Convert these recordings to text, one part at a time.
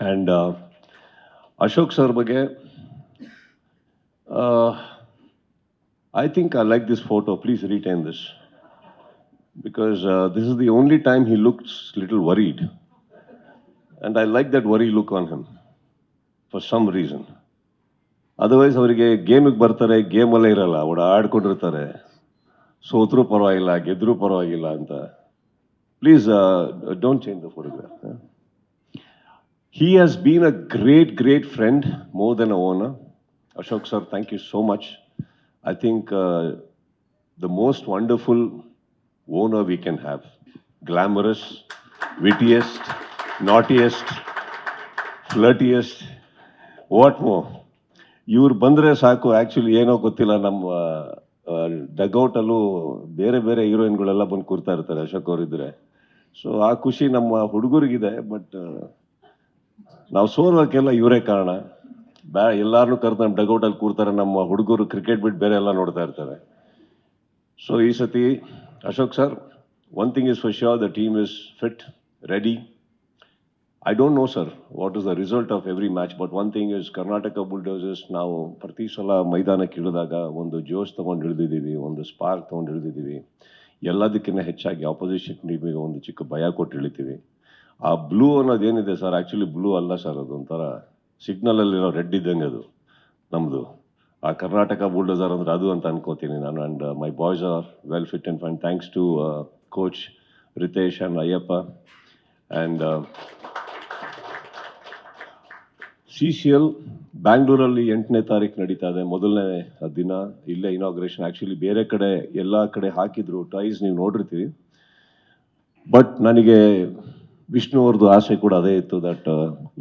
And Ashok sir ಬಗ್ಗೆ I think I like this photo please retain this because this is the only time he looks little worried and I like that worry look on him for some reason otherwise ಅವರಿಗೆ ಗೇಮಿಗೆ ಬರ್ತಾರೆ ಗೇಮಲ್ಲೇ ಇರಲ್ಲ. ಅವರು ಆಡ್ಕೊಂಡಿರ್ತಾರೆ. ಸೋತ್ರೂ ಪರವಾಗಿಲ್ಲ ಗೆದ್ದರೂ ಪರವಾಗಿಲ್ಲ ಅಂತ. Please don't change the photograph he has been a great, great friend, more than a owner. Ashok sir, thank you so much. I think uh, the most wonderful owner we can have. Glamorous, wittiest, naughtiest, flirtiest. What more? ಇವ್ರು ಬಂದರೆ ಸಾಕು actually ಏನೋ ಗೊತ್ತಿಲ್ಲ ನಮ್ಮ ಡಗೌಟಲ್ಲೂ ಬೇರೆ ಬೇರೆ ಹೀರೋಯಿನ್ಗಳೆಲ್ಲ ಬಂದು ಕೂರ್ತಾ ಇರ್ತಾರೆ ಅಶೋಕ್ ಅವರಿದ್ದರೆ ಸೊ ಆ ಖುಷಿ ನಮ್ಮ ಹುಡುಗರಿಗಿದೆ ಬಟ್ ನಾವು ಸೋಲೋಕ್ಕೆಲ್ಲ ಇವರೇ ಕಾರಣ. ಬ್ಯಾ ಎಲ್ಲಾರನ್ನೂ ಕರೆದು ನಮ್ಮ ಡಗೌಟಲ್ಲಿ ಕೂರ್ತಾರೆ, ನಮ್ಮ ಹುಡುಗರು ಕ್ರಿಕೆಟ್ ಬಿಟ್ಟು ಬೇರೆ ಎಲ್ಲ ನೋಡ್ತಾ ಇರ್ತಾರೆ. ಸೊ ಈ ಸತಿ Ashok sir one thing is for sure the team is fit ready I don't know sir what is the result of every match but one thing is Karnataka bulldozers ನಾವು ಪ್ರತಿ ಸಲ ಮೈದಾನಕ್ಕೆ ಇಳಿದಾಗ ಒಂದು ಜೋಶ್ ತೊಗೊಂಡು ಹಿಡಿದಿದ್ದೀವಿ, ಒಂದು ಸ್ಪಾರ್ಕ್ ತೊಗೊಂಡು ಹಿಡಿದಿದ್ದೀವಿ. ಎಲ್ಲದಕ್ಕಿಂತ ಹೆಚ್ಚಾಗಿ ಆಪೋಸಿಷನ್ ಟೀಮಿಗೆ ಒಂದು ಚಿಕ್ಕ ಭಯ ಕೊಟ್ಟು ಇಳಿತೀವಿ. ಆ ಬ್ಲೂ ಅನ್ನೋದು ಏನಿದೆ ಸರ್ ಆ್ಯಕ್ಚುಲಿ ಬ್ಲೂ ಅಲ್ಲ ಸರ್ ಅದು ಒಂಥರ ಸಿಗ್ನಲಲ್ಲಿರೋ ರೆಡ್ ಇದ್ದಂಗೆ ಅದು ನಮ್ಮದು ಆ ಕರ್ನಾಟಕ ಬುಲ್ಡೋಸರ್ ಅಂದರೆ ಅದು ಅಂತ ಅನ್ಕೋತೀನಿ ನಾನು and my boys are well fit and fine thanks to coach Ritesh and Ayyappa and C C L ಬ್ಯಾಂಗ್ಳೂರಲ್ಲಿ ಎಂಟನೇ ತಾರೀಕು ನಡೀತಾ ಇದೆ. ಮೊದಲನೇ ದಿನ ಇಲ್ಲೇ ಇನಾಗ್ರೇಷನ್ ಆ್ಯಕ್ಚುಲಿ ಬೇರೆ ಕಡೆ, ಎಲ್ಲ ಕಡೆ ಹಾಕಿದ್ರು. ಟೈಸ್ ನೀವು ನೋಡಿರ್ತೀವಿ ಬಟ್ ನನಗೆ ವಿಷ್ಣು ಅವ್ರದ್ದು ಆಸೆ ಕೂಡ ಅದೇ ಇತ್ತು ದಟ್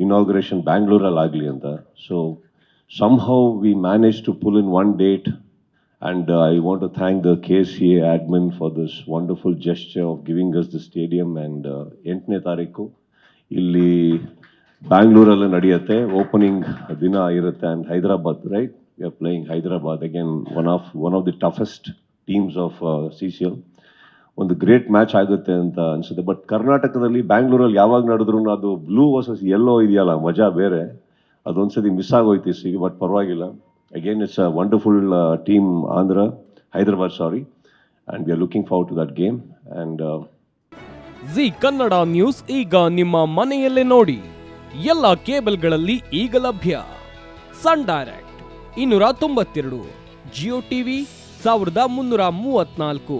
ಇನಾಗ್ರೇಷನ್ ಬ್ಯಾಂಗ್ಳೂರಲ್ಲಿ ಆಗಲಿ ಅಂತ. So somehow we manage to pull in one date and I want to thank the K C A admin for this wonderful gesture of giving us the stadium and ಎಂಟನೇ ತಾರೀಕು. ಇಲ್ಲಿ ಬ್ಯಾಂಗ್ಳೂರಲ್ಲೇ ನಡೆಯುತ್ತೆ. Opening ದಿನ ಇರುತ್ತೆ and Hyderabad right we are playing Hyderabad again one of one of the toughest teams of C C L ಒಂದು great match ಆಗುತ್ತೆ ಅಂತ ಅನ್ಸುತ್ತೆ. ಬಟ್ ಕರ್ನಾಟಕದಲ್ಲಿ ಬ್ಯಾಂಗ್ಳೂರಲ್ಲಿ ಯಾವಾಗ ನಡೆದ್ರು ಅದು ಬ್ಲೂ ವರ್ಸಸ್ ಎಲ್ಲೋ ಇದೆಯಲ್ಲ, ಮಜಾ ಬೇರೆ. ಅದೊಂದ್ಸತಿ ಮಿಸ್ ಆಗೋಯ್ತು ಈ ಬಟ್ ಪರವಾಗಿಲ್ಲ. Again it's a wonderful team Andhra Hyderabad sorry and we are looking forward to that game and Zee Kannada news ಈಗ ನಿಮ್ಮ ಮನೆಯಲ್ಲೇ ನೋಡಿ. ಎಲ್ಲ ಕೇಬಲ್ಗಳಲ್ಲಿ ಈಗ ಲಭ್ಯ. ಸನ್ ಡೈರೆಕ್ಟ್ ಇನ್ನೂರ ತೊಂಬತ್ತೆರಡು ಜಿಯೋ ಟಿವಿ ಸಾವಿರದ ಮುನ್ನೂರ ಮೂವತ್ನಾಲ್ಕು